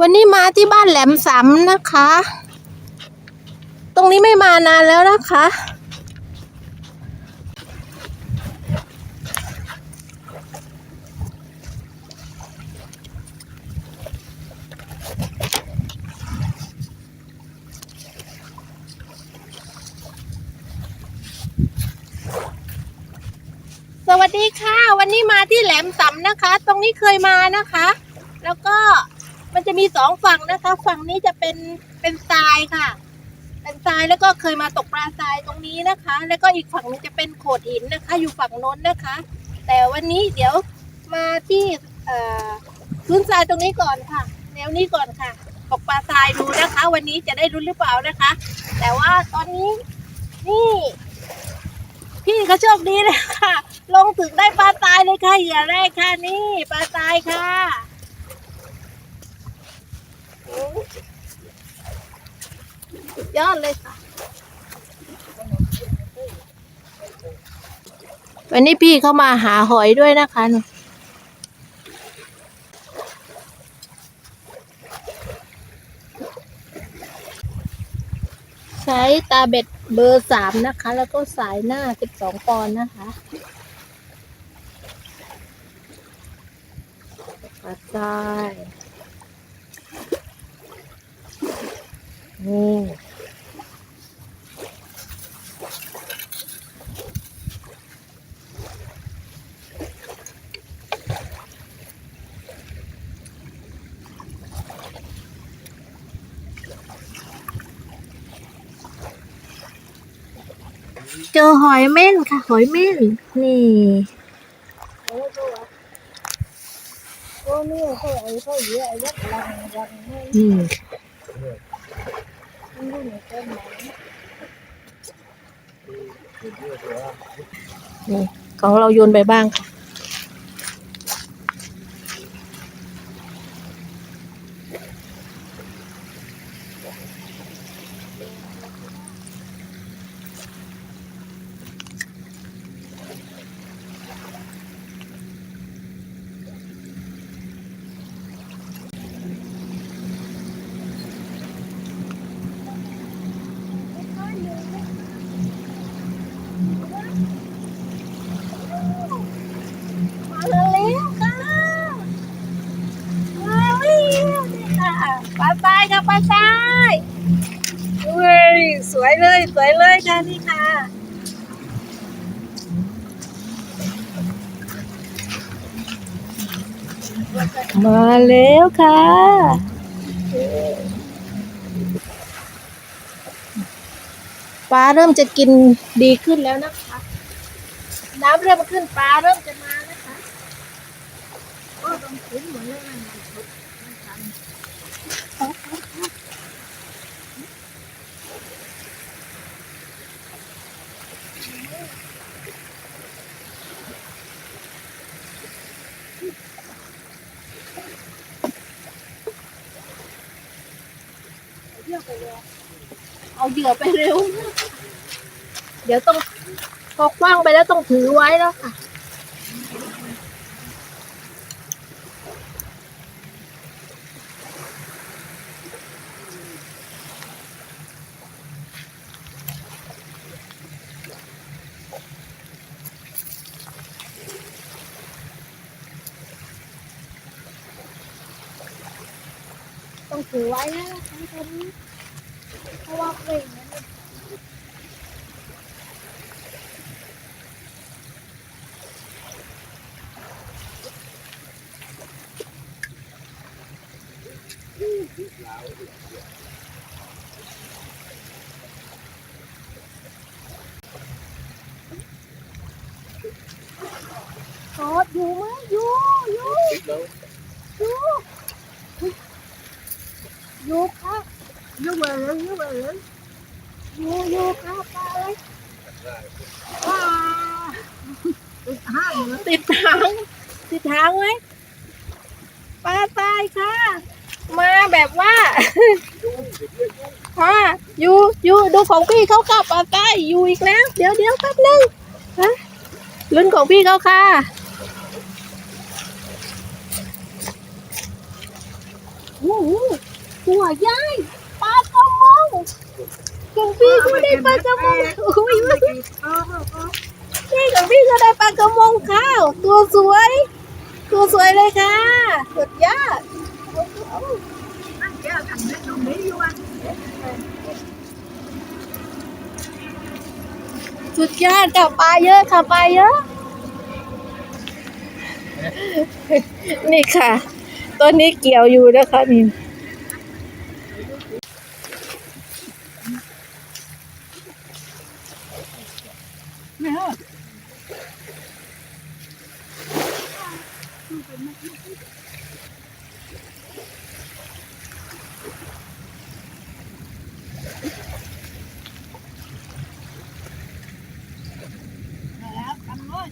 วันนี้มาที่บ้านแหลมสำนะคะ ตรงนี้ไม่มานานแล้วนะคะ สวัสดีค่ะ วันนี้มาที่แหลมสำนะคะ ตรงนี้เคยมานะคะ แล้วก็ มันจะมีสองฝั่งนะคะ ฝั่งนี้จะเป็นเป็นทรายค่ะ เป็นทรายแล้วก็เคยมาตกปลาทรายตรงนี้นะคะ แล้วก็อีกฝั่งนึงจะเป็นโขดหินนะคะ อยู่ฝั่งโน้นนะคะ แต่วันนี้เดี๋ยวมาที่เอ่อพื้นทรายตรงนี้ก่อนค่ะ แนวนี้ก่อนค่ะตกปลาทรายดูนะคะ วันนี้จะได้รุ้นหรือเปล่านะคะ แต่ว่าตอนนี้นี่พี่เขาโชคดีเลยค่ะ ลงถึงได้ปลาตายเลยค่ะเหยื่อแรกค่ะนี่ปลาตายค่ะ ยอดเลยค่ะ วันนี้พี่เขามาหาหอยด้วยนะคะหนูใช้ตาเบ็ดเบอร์สามนะคะ แล้วก็สายหน้าสิบสองปอนด์นะคะปลาทราย นี่เจอหอยเม่นค่ะ หอยเม่น นี่ Ô, nè, thôi, ้งหนูนี่ของเราโยนไปบ้างค่ะ มาแล้วค่ะมาแล้วนี่ค่ะ ปลายค่ะปลาทรายเว้ยสวยเลยสวยเลยค่ะนี่ค่ะมาแล้วค่ะปลาเริ่มจะกินดีขึ้นแล้วนะคะ น้ำเริ่มขึ้นปลาเริ่มจะมานะคะก็ต้องคุ้นเหมือนเลยนะมันชุดมันทัน เอาเหยื่อไปเร็ว เดี๋ยวต้องพอคว้างไปแล้วต้องถือไว้แล้วค่ะ ต้องถือไว้นะทั้งตอนนี้ เพราะว่าเกรงนั้นมัน กอดอยู่ไหมอยู่อยู่อยู่อยู่ครับอยู่เบอร์เลยอยู่เบอร์เลย อยู่อยู่ครับปลาเลยปลาติดห้างเหรอติดทาง ติดทางไหมปลาตายค่ะ มาแบบว่าค่ะอยู่อยู่ดูของพี่เขาค่ะปลาตายอยู่อีกแล้ว เดี๋ยวเดี๋ยวแป๊บนึงฮะลุ้นของพี่เขาค่ะอู้หูยายปลากระมง ของพี่ก็ได้ปลากระมงอุ้ยนี่ของพี่ก็ได้ปลากระมงข้าว ตัวสวย ตัวสวยเลยค่ะสุดยอดสุดยอดค่ะปลาเยอะค่ะปลาเยอะ นี่ค่ะต้นนี้เกี่ยวอยู่นะคะนี่ ไม่เหรอ แล้วกันเลย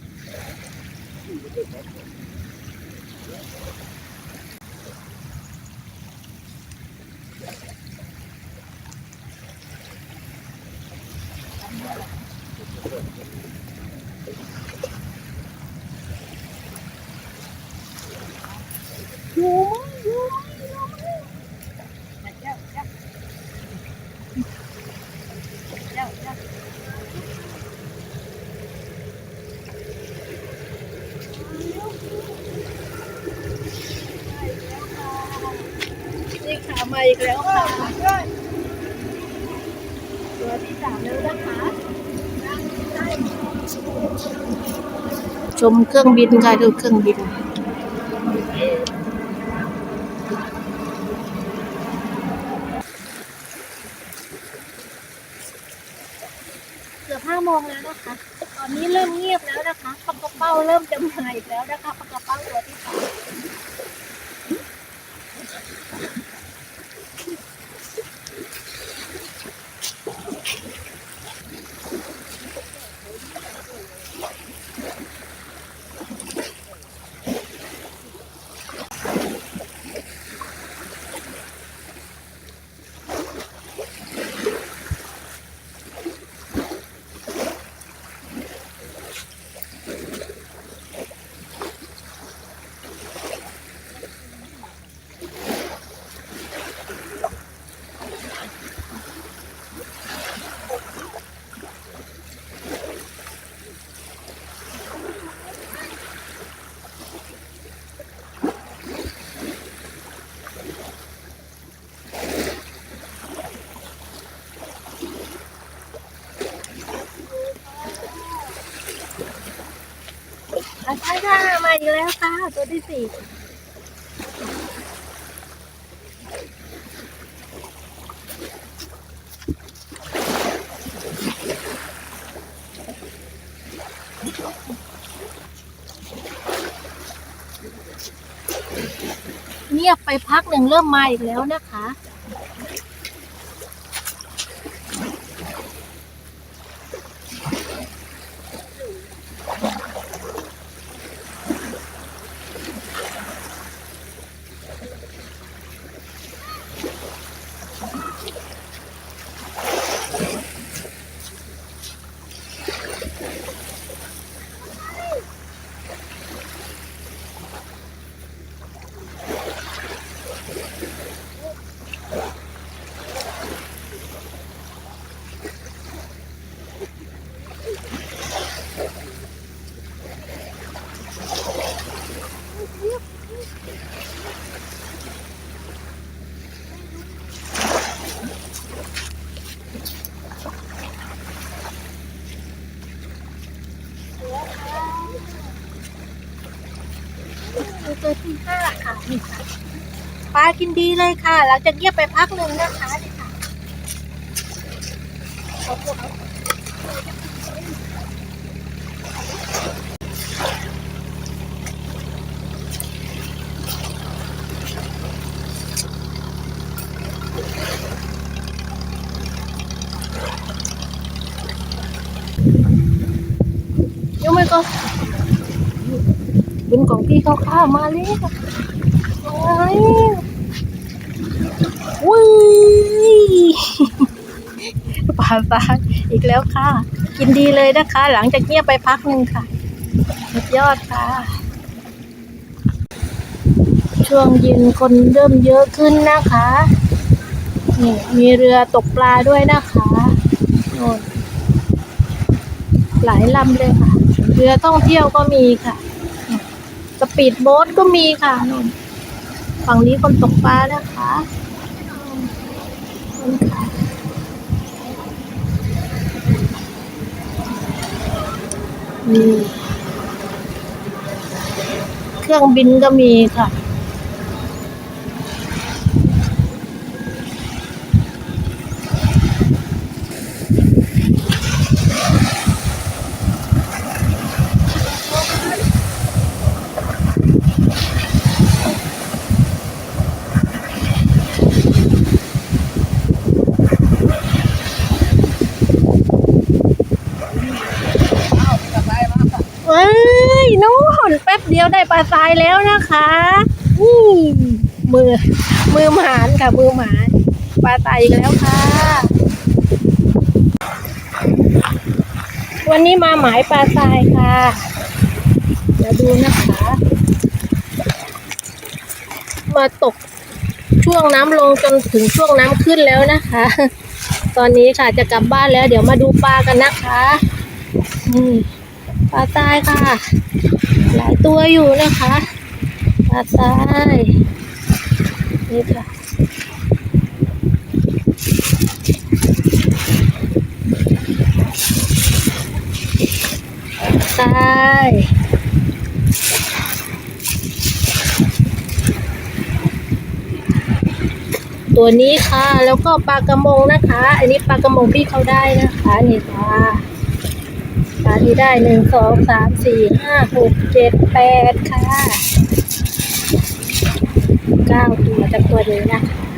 อยู่ไหมอยู่ไหมอยู่ไหมเจ้าเจ้าเจ้าเจ้านี่ค่ะมาอีกแล้วค่ะ ตัวที่สามแล้วนะคะชมเครื่องบินค่ะดูเครื่องบินเกือบห้าโมงแล้วนะคะ ตอนนี้เริ่มเงียบแล้วนะคะปลากระเป้าเริ่มจะมาอีกแล้วนะคะปลากระเป้าตัวที่สอง อีกแล้วค่ะ ตัวที่สี่เงียบไปพักหนึ่งเริ่มมาอีกแล้วนะคะ ดีเลยค่ะหลังจากเงียบไปพักหนึ่งนะคะนี่ค่ะเอาพวกเอายังไม่ก็เป็นของพี่เขาข้ามาเลยค่ะมาแล้ว อุ้ยปลาปลาอีกแล้วค่ะ กินดีเลยนะคะ หลังจากเงียบไปพักหนึ่งค่ะสุดยอดค่ะ ช่วงเย็นคนเริ่มเยอะขึ้นนะคะนี่มีเรือตกปลาด้วยนะคะโน่นหลายลำเลยค่ะ เรือท่องเที่ยวก็มีค่ะ สปีดโบ๊ทก็มีค่ะโน่นฝั่งนี้คนตกปลานะคะนู่นค่ะนี่ เครื่องบินก็มีค่ะ เอ้ยนู่น แป๊บเดียวได้ปลาทรายแล้วนะคะนี่มือ มือหมานค่ะ มือหมานปลาทรายอีกแล้วค่ะ วันนี้มาหมายปลาทรายค่ะเดี๋ยวดูนะคะ มาตกช่วงน้ำลงจนถึงช่วงน้ำขึ้นแล้วนะคะ ตอนนี้ค่ะจะกลับบ้านแล้ว เดี๋ยวมาดูปลากันนะคะปลาตายค่ะ หลายตัวอยู่นะคะปลาตายนี่ค่ะปลาตายตัวนี้ค่ะ แล้วก็ปลากระมงนะคะ อันนี้ปลากระมงพี่เขาได้นะคะนี่ค่ะ ที่ได้หนึ่งสองสามสี่ห้าหกเจ็ดแปดค่ะเก้าตัวจากตัวนี้นะคะ